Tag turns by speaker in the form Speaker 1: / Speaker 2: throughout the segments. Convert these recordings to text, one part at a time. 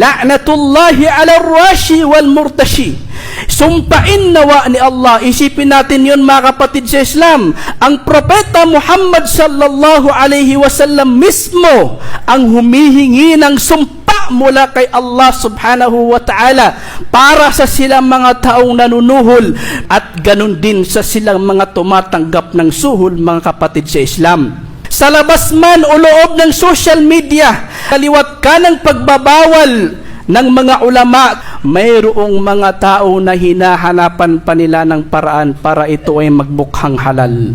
Speaker 1: La'natullahi ala rashi wal murtashi. Sumpain nawa ni Allah. Isipin natin yun mga kapatid sa Islam. Ang propeta Muhammad sallallahu alaihi wasallam mismo ang humihingi ng sumpa mula kay Allah subhanahu wa ta'ala para sa silang mga taong nanunuhol at ganun din sa silang mga tumatanggap ng suhol mga kapatid sa Islam sa labas man o loob ng social media, kaliwat ka ng pagbabawal ng mga ulama, mayroong mga tao na hinahanapan pa nila ng paraan para ito ay magbukhang halal.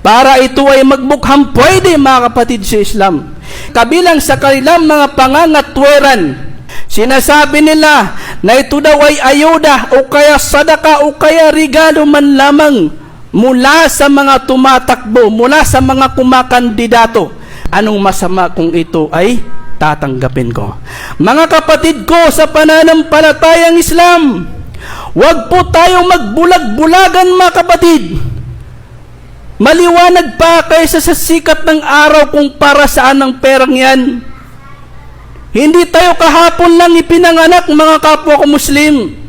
Speaker 1: Para ito ay magbukhang pwede mga kapatid sa Islam. Kabilang sa kanilang mga pangangatweran, Sinasabi nila na ito daw ay ayuda o kaya sadaka o kaya regalo man lamang mula sa mga tumatakbo, mula sa mga kumakandidato. Anong masama kung ito ay tatanggapin ko? Mga kapatid ko sa pananampalatayang Islam, huwag po tayong magbulag-bulagan mga kapatid. Maliwanag pa kaysa sa sikat ng araw kung para saan ang perang yan. Hindi tayo kahapon lang ipinanganak mga kapwa ko Muslim.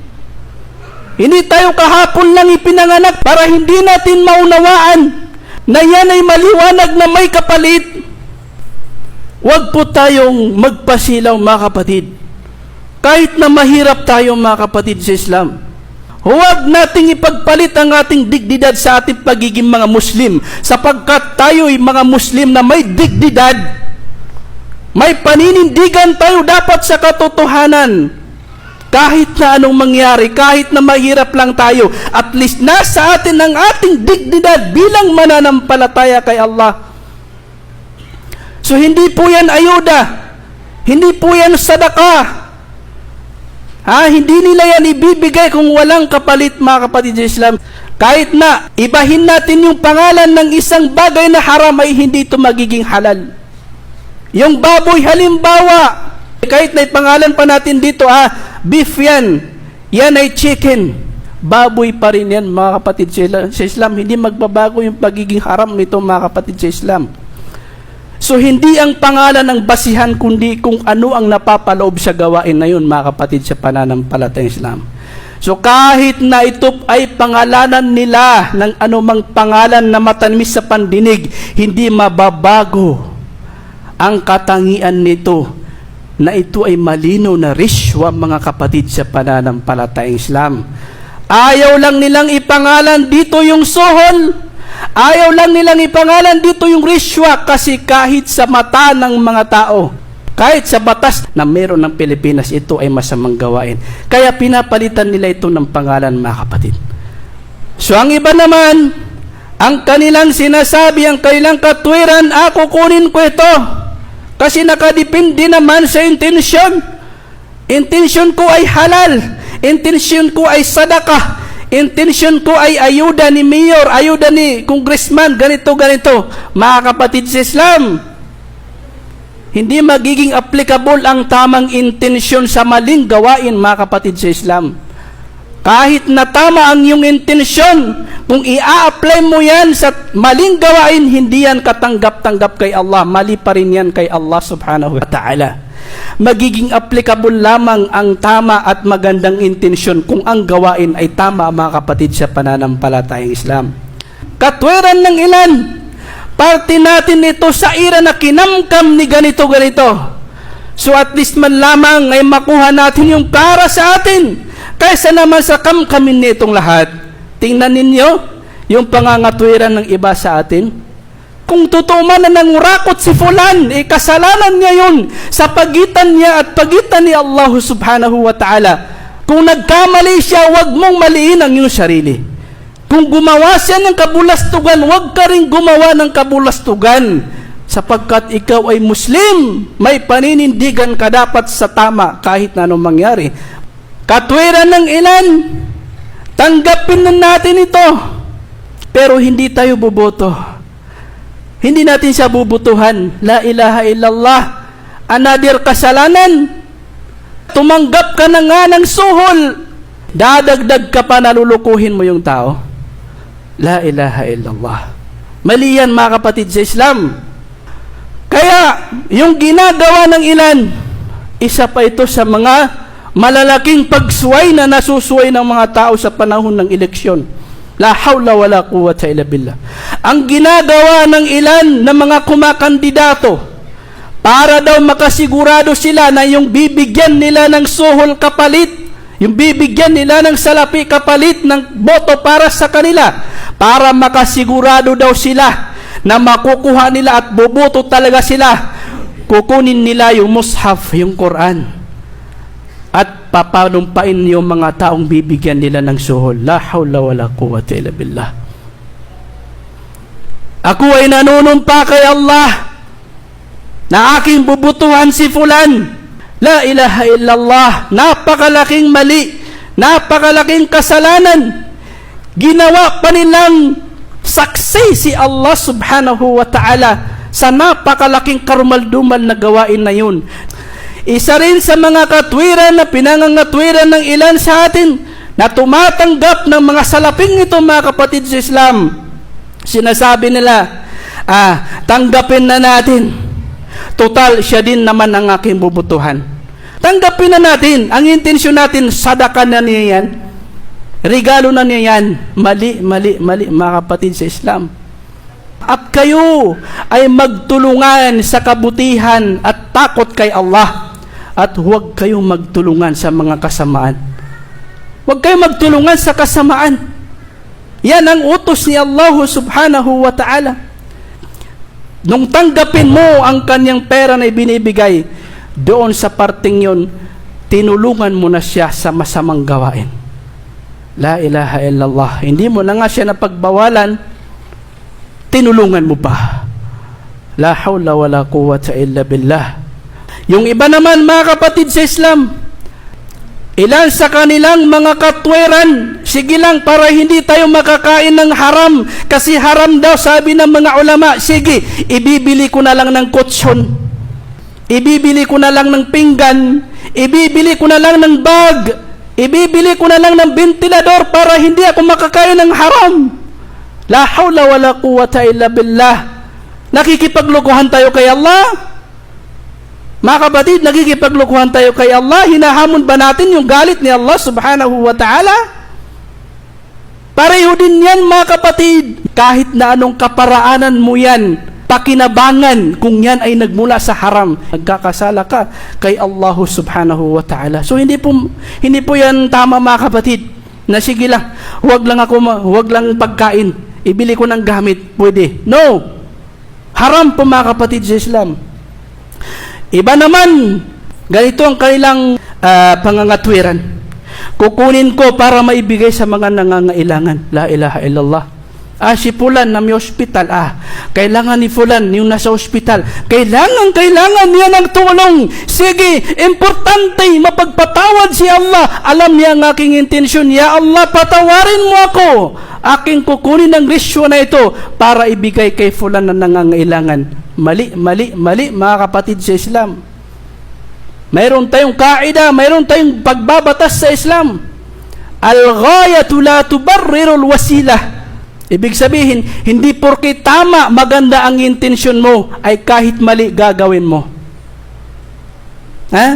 Speaker 1: Hindi tayo kahapon lang ipinanganak para hindi natin maunawaan na yan ay maliwanag na may kapalit. Huwag po tayong magpasilaw mga kapatid. Kahit na mahirap tayo mga kapatid sa Islam. Huwag nating ipagpalit ang ating dignidad sa ating pagiging mga Muslim sapagkat tayo ay mga Muslim na may dignidad. May paninindigan tayo dapat sa katotohanan. Kahit na anong mangyari, kahit na mahirap lang tayo, at least nasa atin ang ating dignidad bilang mananampalataya kay Allah. So hindi po yan ayuda. Hindi po yan sadaka. Ha, hindi nila yan ibibigay kung walang kapalit mga kapatid Islam. Kahit na ibahin natin yung pangalan ng isang bagay na haram ay hindi ito magiging halal. Yung baboy halimbawa, kahit na ipangalan pa natin dito, ah, beef yan, yan ay chicken. Baboy pa rin yan mga kapatid sa Islam. Hindi magbabago yung pagiging haram nito mga kapatid sa Islam. So hindi ang pangalan ng basihan kundi kung ano ang napapaloob sa gawain na yun mga kapatid sa pananampalatayang Islam. So kahit na ito ay pangalanan nila ng anumang pangalan na matamis sa pandinig, hindi mababago ang katangian nito na ito ay malino na riswa mga kapatid sa pananampalatayang Islam. Ayaw lang nilang ipangalan dito yung sohol, Ayaw lang nilang ipangalan dito yung rishwa kasi kahit sa mata ng mga tao, kahit sa batas na meron ng Pilipinas, ito ay masamang gawain. Kaya pinapalitan nila ito ng pangalan mga kapatid. So ang iba naman, ang kanilang sinasabi, ang kanilang katwiran, ako kunin ko ito. Kasi nakadepende naman sa intensyon. Intensyon ko ay halal. Intensyon ko ay sadaka intensyon ko ay ayuda ni mayor, ayuda ni congressman, ganito, ganito. Mga kapatid sa Islam, hindi magiging applicable ang tamang intensyon sa maling gawain, mga kapatid sa Islam. Kahit na tama ang iyong intensyon, kung i-apply mo yan sa maling gawain, hindi yan katanggap-tanggap kay Allah. Mali pa rin yan kay Allah subhanahu wa ta'ala magiging applicable lamang ang tama at magandang intensyon kung ang gawain ay tama mga kapatid sa pananampalatayang Islam. Katwiran ng ilan, parte natin ito sa ira na kinamkam ni ganito-ganito. So at least man lamang ay makuha natin yung para sa atin. Kaysa naman sa kamkamin nitong lahat. Tingnan ninyo yung pangangatwiran ng iba sa atin kung totoo man na nangurakot si Fulan, eh kasalanan niya yun sa pagitan niya at pagitan ni Allah subhanahu wa ta'ala. Kung nagkamali siya, wag mong maliin ang iyong sarili. Kung gumawa siya ng kabulastugan, wag ka rin gumawa ng kabulastugan. Sapagkat ikaw ay Muslim, may paninindigan ka dapat sa tama kahit na anong mangyari. Katwiran ng ilan, tanggapin na natin ito. Pero hindi tayo buboto hindi natin siya bubutuhan. La ilaha illallah. Another kasalanan. Tumanggap ka na nga ng suhol. Dadagdag ka pa nalulukuhin mo yung tao. La ilaha illallah. Mali yan mga kapatid sa Islam. Kaya, yung ginagawa ng ilan, Isa pa ito sa mga malalaking pagsuway na nasusuway ng mga tao sa panahon ng eleksyon. La hawla wala quwwata illa billah. Ang ginagawa ng ilan ng mga kumakandidato para daw makasigurado sila na yung bibigyan nila ng suhol kapalit, yung bibigyan nila ng salapi kapalit ng boto para sa kanila, para makasigurado daw sila na makukuha nila at boboto talaga sila, kukunin nila yung mushaf, yung Quran papanumpain yung mga taong bibigyan nila ng suhol. La hawla wala quwwata illa billah. Ako ay nanunumpa kay Allah na aking bubutuhan si fulan. La ilaha illallah. Napakalaking mali. Napakalaking kasalanan. Ginawa pa nilang saksi si Allah subhanahu wa ta'ala sa napakalaking karumaldumal na gawain na yun. Isa rin sa mga katwiran na pinangangatwiran ng ilan sa atin na tumatanggap ng mga salaping ito mga kapatid sa Islam. Sinasabi nila, ah, tanggapin na natin. Total, siya din naman ang aking bubutuhan. Tanggapin na natin. Ang intensyon natin, sadaka na niya yan. Regalo na niya yan. Mali, mali, mali, mga kapatid sa Islam. At kayo ay magtulungan sa kabutihan at takot kay Allah. At huwag kayong magtulungan sa mga kasamaan. Huwag kayong magtulungan sa kasamaan. Yan ang utos ni Allah subhanahu wa ta'ala. Nung tanggapin mo ang kanyang pera na ibinibigay, doon sa parting yon, tinulungan mo na siya sa masamang gawain. La ilaha illallah. Hindi mo na nga siya napagbawalan, tinulungan mo pa. La hawla wala quwwata illa billah. Yung iba naman mga kapatid sa Islam, ilan sa kanilang mga katweran, sige lang para hindi tayo makakain ng haram, kasi haram daw sabi ng mga ulama, sige, ibibili ko na lang ng kutsyon, ibibili ko na lang ng pinggan, ibibili ko na lang ng bag, ibibili ko na lang ng ventilador para hindi ako makakain ng haram. La hawla wala quwwata illa billah. Nakikipaglukuhan tayo kay Allah. Mga kapatid, nagkikipaglukuhan tayo kay Allah. Hinahamon ba natin yung galit ni Allah subhanahu wa ta'ala? Pareho din yan mga kapatid. Kahit na anong kaparaanan mo yan, pakinabangan kung yan ay nagmula sa haram. Nagkakasala ka kay Allah subhanahu wa ta'ala. So hindi po, hindi po yan tama mga kapatid. Na sige lang, huwag lang ako, huwag lang pagkain. Ibili ko ng gamit. Pwede. No! Haram po mga kapatid sa Islam. Iba naman, ganito ang kanilang uh, pangangatwiran. Kukunin ko para maibigay sa mga nangangailangan. La ilaha illallah. Ah, si Fulan na may ospital. Ah, kailangan ni Fulan yung nasa ospital. Kailangan, kailangan niya ng tulong. Sige, importante, mapagpatawad si Allah. Alam niya ang aking intensyon. Ya Allah, patawarin mo ako. Aking kukunin ang risyo na ito para ibigay kay Fulan na nangangailangan. Mali, mali, mali, mga kapatid sa Islam. Mayroon tayong kaida, mayroon tayong pagbabatas sa Islam. Al-ghayatu la tubarriru al-wasilah. Ibig sabihin, hindi porke tama, maganda ang intensyon mo, ay kahit mali gagawin mo. Ha?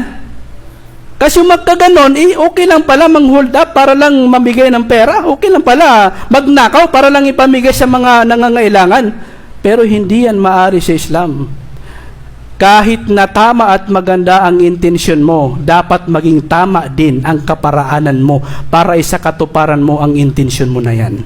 Speaker 1: Kasi magkaganon, eh, okay lang pala mang-hold up para lang mamigay ng pera. Okay lang pala magnakaw para lang ipamigay sa mga nangangailangan. Pero hindi yan maari sa Islam. Kahit na tama at maganda ang intensyon mo, dapat maging tama din ang kaparaanan mo para isa katuparan mo ang intensyon mo na yan.